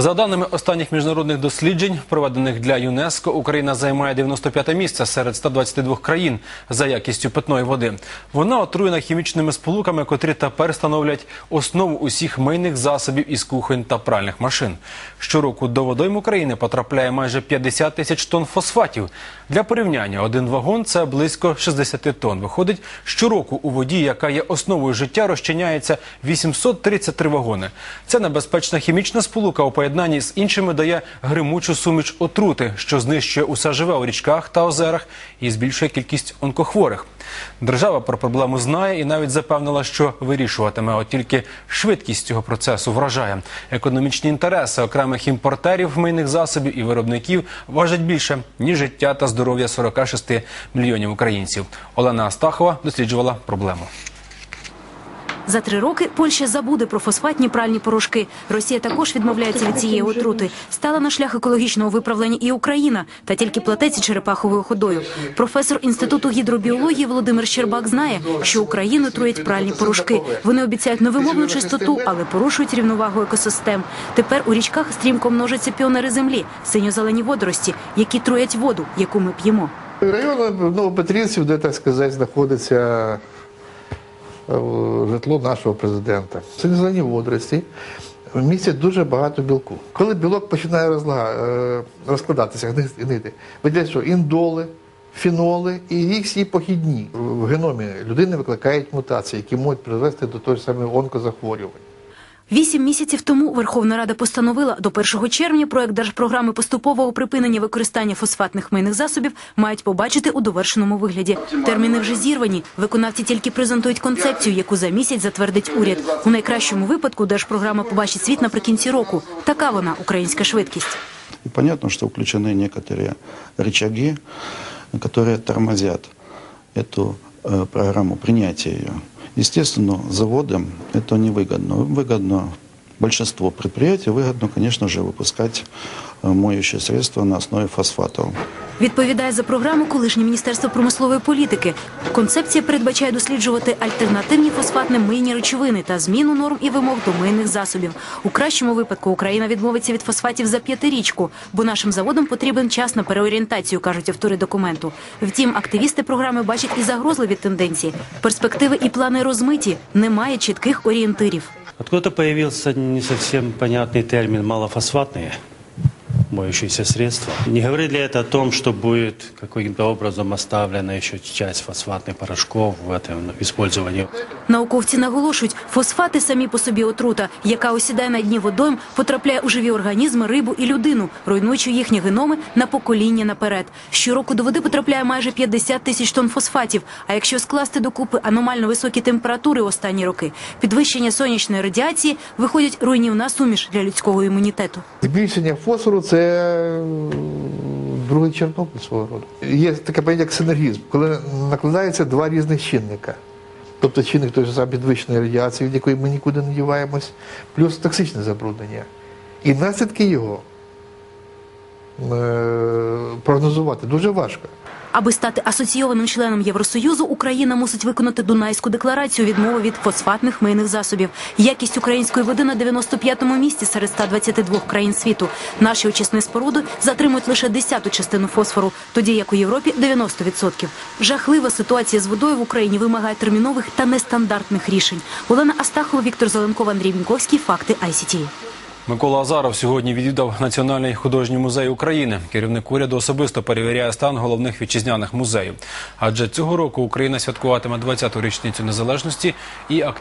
За даними останніх міжнародних досліджень, проведених для ЮНЕСКО, Україна займає 95-те місце серед 122 країн за якістю питної води. Вона отруєна хімічними сполуками, котрі тепер становлять основу усіх мийних засобів із кухонь та пральних машин. Щороку до водойм України потрапляє майже 50 тисяч тонн фосфатів. Для порівняння, один вагон це близько 60 тонн. Виходить, щороку у воді, яка є основою життя, розчиняється 833 вагони. Це небезпечна хімічна сполука у поєднанні з іншими дає гримучу суміш отрути, що знищує усе живе у річках та озерах і збільшує кількість онкохворих. Держава про проблему знає і навіть запевнила, що вирішуватиме. От тільки швидкість цього процесу вражає. Економічні інтереси окремих імпортерів мийних засобів і виробників важать більше ніж життя та здоров'я 46 мільйонів українців. Олена Астахова досліджувала проблему. За три роки Польща забуде про фосфатні пральні порошки. Росія також відмовляється від цієї отрути. Стала на шлях екологічного виправлення і Україна, та тільки платець черепаховою ходою. Професор інституту гідробіології Володимир Щербак знає, що Україну труять пральні порошки. Вони обіцяють невимовну чистоту, але порушують рівновагу екосистем. Тепер у річках стрімко множаться піонери землі, синьо-зелені водорості, які труять воду, яку ми п'ємо. Район Новопетрівців, де так сказати, знаходиться житло нашого президента. Це зелені водорості. Містять дуже багато білку. Коли білок починає розлага, е, розкладатися, гни- гнити, виділяють що індоли, фіноли і їх всі похідні в геномі людини викликають мутації, які можуть призвести до того ж самого онкозахворювань. Вісім місяців тому Верховна Рада постановила до 1 червня проект держпрограми поступового припинення використання фосфатних мийних засобів мають побачити у довершеному вигляді. Терміни вже зірвані. Виконавці тільки презентують концепцію, яку за місяць затвердить уряд. У найкращому випадку держпрограма побачить світ наприкінці року. Така вона українська швидкість. И понятно, что включены некоторые рычаги, которые тормозят эту э, программу принятия ее. Естественно, заводам это невыгодно. Выгодно большинство предприятий, выгодно, конечно же, выпускать э, моющие средства на основе фосфатов. Відповідає за програму колишнє міністерство промислової політики. Концепція передбачає досліджувати альтернативні фосфатні мийні речовини та зміну норм і вимог до мийних засобів. У кращому випадку Україна відмовиться від фосфатів за п'ятирічку, бо нашим заводам потрібен час на переорієнтацію, кажуть автори документу. Втім, активісти програми бачать і загрозливі тенденції. Перспективи і плани розмиті. Немає чітких орієнтирів. Откуда-то появился не совсем понятный термин «малофосфатные» моющиеся средства. Не говорит ли это о том, что будет каким-то образом оставлена еще часть фосфатных порошков в этом использовании? Науковці наголошують, фосфати самі по собі отрута, яка осідає на дні водойм, потрапляє у живі організми, рибу і людину, руйнуючи їхні геноми на покоління наперед. Щороку до води потрапляє майже 50 тисяч тонн фосфатів. А якщо скласти докупи аномально високі температури останні роки, підвищення сонячної радіації виходять руйнівна суміш для людського імунітету. Збільшення фосфору це м, другий Чорнобиль свого роду. Є таке поняття як синергізм, коли накладаються два різних чинника. Тобто чинник той саме підвищеної радіації, від якої ми нікуди не діваємось, плюс токсичне забруднення. І наслідки його е, прогнозувати дуже важко. Аби стати асоційованим членом Євросоюзу, Україна мусить виконати Дунайську декларацію відмови від фосфатних мийних засобів. Якість української води на 95-му місці серед 122 країн світу. Наші очисні споруди затримують лише десяту частину фосфору, тоді як у Європі 90%. Жахлива ситуація з водою в Україні вимагає термінових та нестандартних рішень. Олена Астахова, Віктор Зеленков, Андрій Віньковський. Факти ICT. Микола Азаров сьогодні відвідав Національний художній музей України. Керівник уряду особисто перевіряє стан головних вітчизняних музеїв. Адже цього року Україна святкуватиме 20-ту річницю незалежності і активно